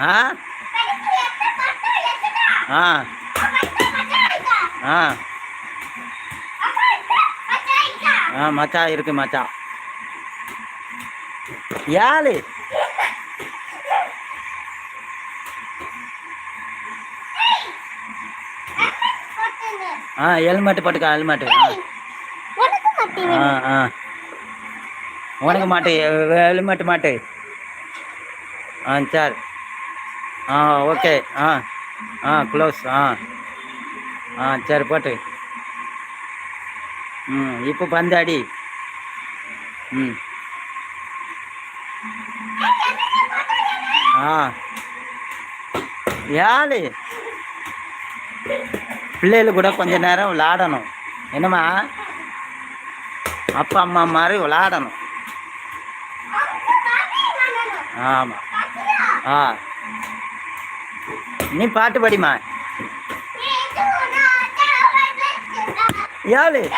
ஆ? ஆ. ஆ. ஆ இருக்கு மச்சா. யாரு ஆ ஹெல்மெட் போட்டுக்கா ஹெல்மெட். ஆ ஆ. உனக்கு மாட்டு ஹெல்மெட் மாட்டு. ஆ சரி. ஆ ஓகே. ஆ ஆ க்ளோஸ் ஆ ஆ சரி போட்டு. ம் இப்போ பந்து அடி ம். ஆ. யாரு? பிள்ளைகள் கூட கொஞ்ச நேரம் விளாடணும். என்னம்மா? அப்பா அம்மா மாதிரி விளாடணும். ஆமாம் ஆ. நீ பாட்டு படிமா யாரு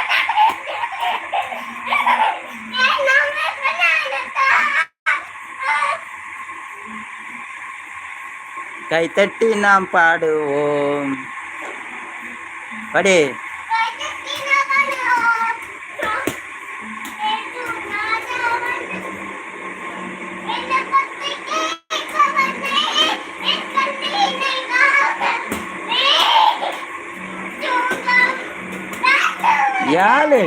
கைத்தட்டி நாம் பாடுவோம். படி. யாரு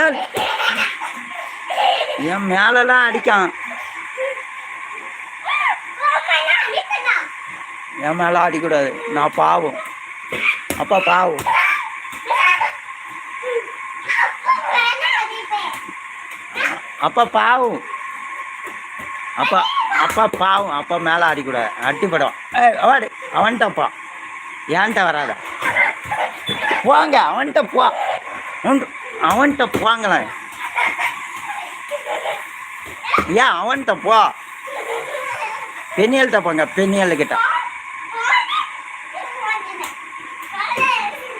ஏன்? என் மேலெல்லாம் அடிக்கான் என் மேலே அடிக்கூடாது. நான் பாவம். அப்பா பாவம். அப்பா பாவம். அப்பா அப்பா பாவம். அப்பா மேலே அடிக்கூடாது அடிப்படும் ஏய் அவாடு அவன்கிட்டப்பா ஏன்ட்ட வராத. போங்க அவன்கிட்ட போ. அவன்கிட்ட போங்களேன் ஏன் அவன்கிட்ட போ? பெண்ணியல்கிட்ட போங்க பெண்ணியல் கிட்ட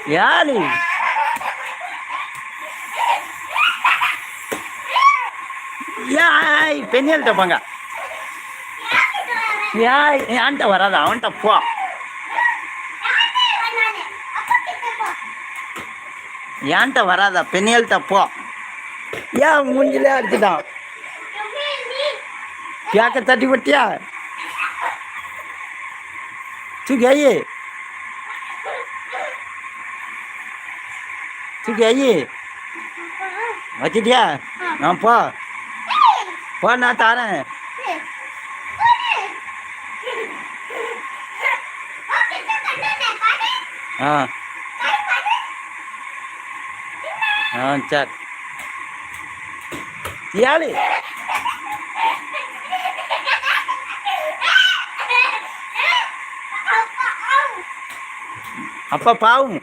யாரு ஏய் பெண்ணியல்கிட்ட போங்க. ஏய் ஏன்ட்ட வராத அவன்கிட்ட போ. ஏன்ட்ட வராதா பெண்ணியல்கிட்ட போ. ஏன் மூஞ்சிலே அடிச்சுட்டான்? கேக்க தட்டி விட்டியா? தூக்கி ஐயே தூக்கி ஐயே வச்சிட்டியா? நான் போ. போ நான் தாரேன். ஆ. ஆ சரி. தியாலி அப்பா பாவும்.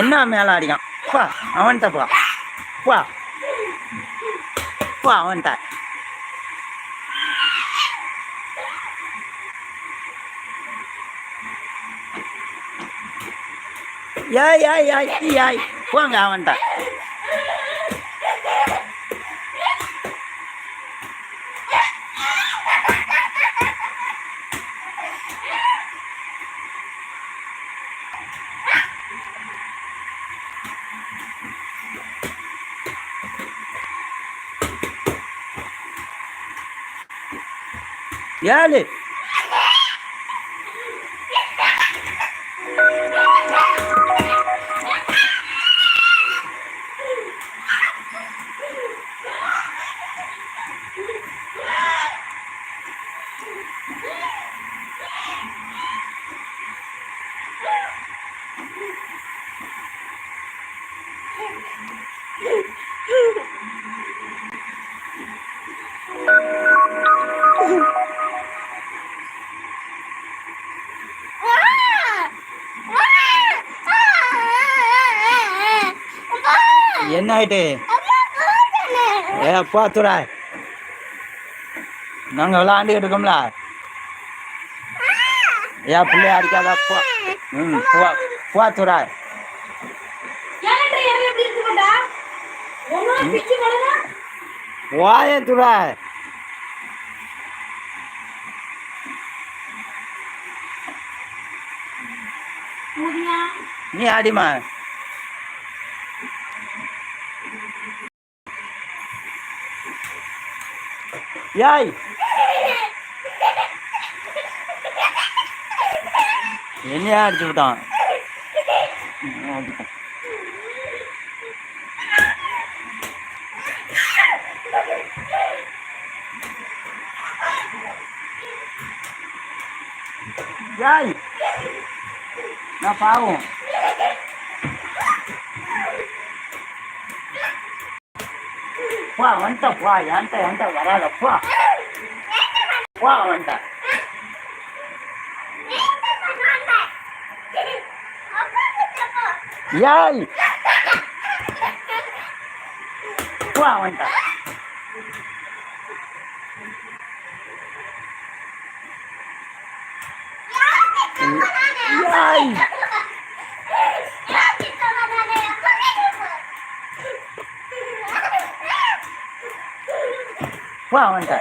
என்ன மேலாடியான் அப்பா அவன்கிட்டப்பா மேல அடிக்கான் பா அவன்கிட்ட பா பா பா அவன்கிட்ட ஏய் ஏய் ஏய் ஏய் போங்க அவன்கிட்ட ஏழு என்ன ஆயிட்டு. ஏ அப்பா துறா நாங்கள் விளையாண்டுக்கிட்டு இருக்கோம்ல. ஏன் பிள்ளைய அடிக்காதா போ. ம் போ போ துறா ஏன்டா இறங்க இப்படி இருக்கு யாய் என்னையா அடிச்சு விட்டான் யாய் நான் பாவம் போ வந்துட்ட போ என்கிட்ட என்கிட்ட வராத போ. போ வந்துட்ட ஏய். போ வந்துட்ட ஏய். போ வந்துட்ட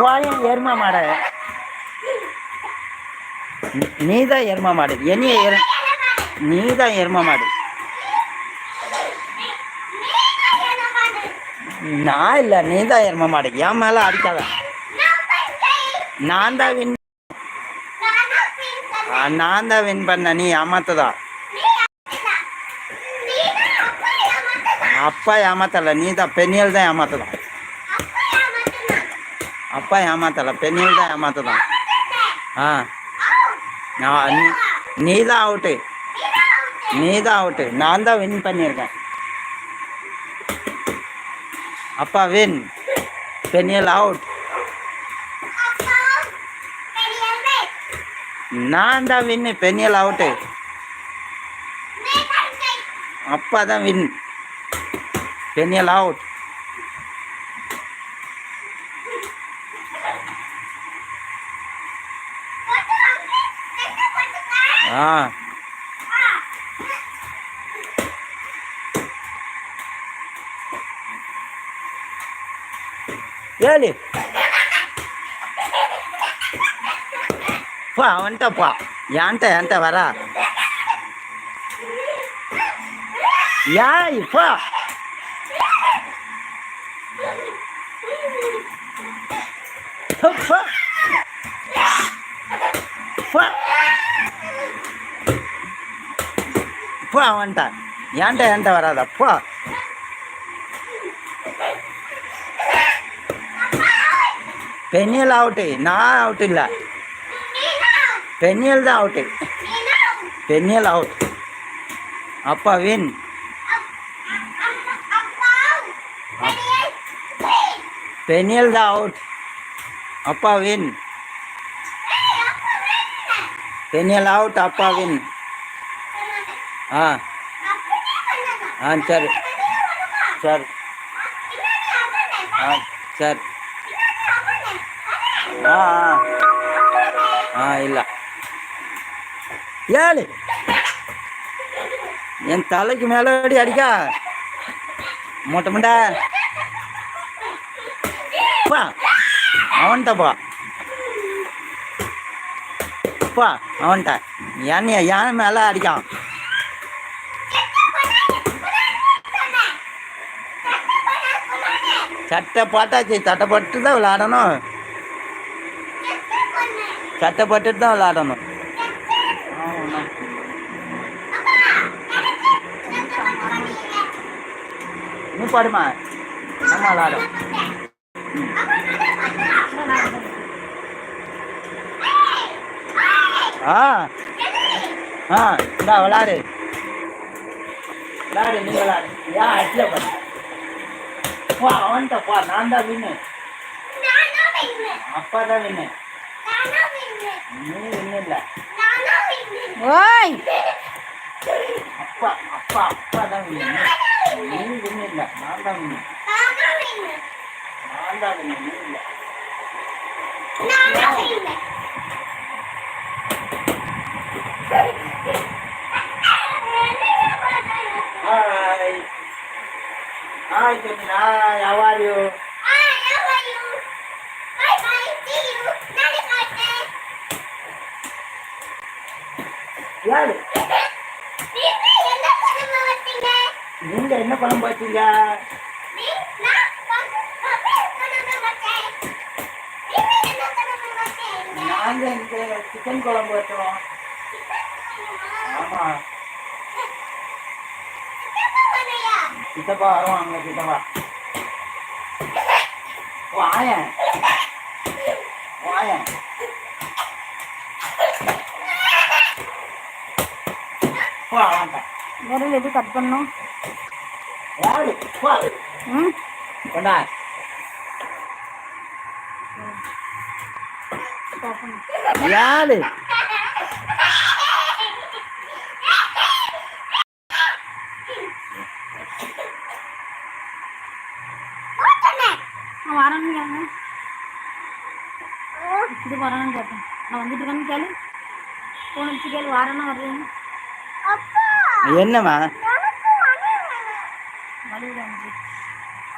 போயேன் எருமா மாட. நீ தான் எருமா மாடு. என்னைய எரு நீ தான் எருமா மாடு. நான் இல்லை நீ தான் எருமா மாடு. என் மேலே அடிக்காத. நான் தான் வின் நான் தான் வின் பண்ண நீ ஏமாத்ததா அப்பா ஏமாத்தல நீ தான் பெண்ணியல் தான் ஏமாத்ததான் அப்பா ஏமாத்தல பெண்ணியல் தான் ஏமாத்ததான் ஆ நான் நீ நீ தான் அவுட்டு நீ தான் அவுட்டு நான் தான் வின் பண்ணியிருக்கேன் அப்பா வின் பெண்ணியல் அவுட் நான் தான் வின்னு பெண்ணியல் அவுட்டு அப்பா தான் வின் பெண்ணியல் அவுட் ஆ. ஏழு அப்பா அவன்ட்டப்பா போ. என்கிட்ட என்கிட்ட வரா. யாய் போ. போ, போ. போ. போ அவன்கிட்ட வராதா. போ. பெண்ணியல் அவுட்டு நான் அவுட் இல்லை. பெண்ணியல் தான் அவுட்டு பெண்ணியல் அவுட் அப்பா வின் பெண்ணியல் தான் அவுட் அப்பா வின் பெண்ணியல் அவுட் அப்பா வின் ஆ ஆ சரி சரி ஆ சரி ஆ ஆ ஆ இல்லை ஏழு என் தலைக்கு மேலே அடி அடிக்கா. மூட்டை முண்டா. பா. அவன்கிட்ட பா. அவன்கிட்ட. என்னைய யானை மேலே அடிக்கான்? சட்டை போட்டாச்சு. சட்டை போட்டு தான் விளாடணும் சட்டை போட்டுட்டு தான் விளாடணும் ஆமாண்ணா. நீ பாடுமா? நம்ம விளாடும் ஆ. ஆ இந்தா விளாடு. விளாடு நீ விளாடு. ஏன் அட்ல பண்ண போ அவன்கிட்ட போ. நான் தான் வின்னு. அப்பா தான் வின்னு. நீ வின்னு இல்லை ஓய். அப்பா அப்பா அப்பா தான் வின்னு. நீ வின்னு இல்லை. நான் தான் வின்னு நான் தான் வின்னு நீ இல்லை. என்ன குழம்பு வச்சீங்க நாங்க இங்க சிக்கன் குழம்பு வச்சோம் ஆமா சித்தப்பா வருவாங்க சித்தப்பா வாயன் வாயன் வா வாங்க விரல் எப்படி கட் பண்ணும் யாரு வா ம் கொண்டா யாரு கேட்டேன். இது வரேன்னு கேட்டேன். நான் வந்துட்டு இருக்கேன்னு கேளு. ஃபோன் அடிச்சு கேளு வரேன்னா வர்றேன்னு என்னம்மா?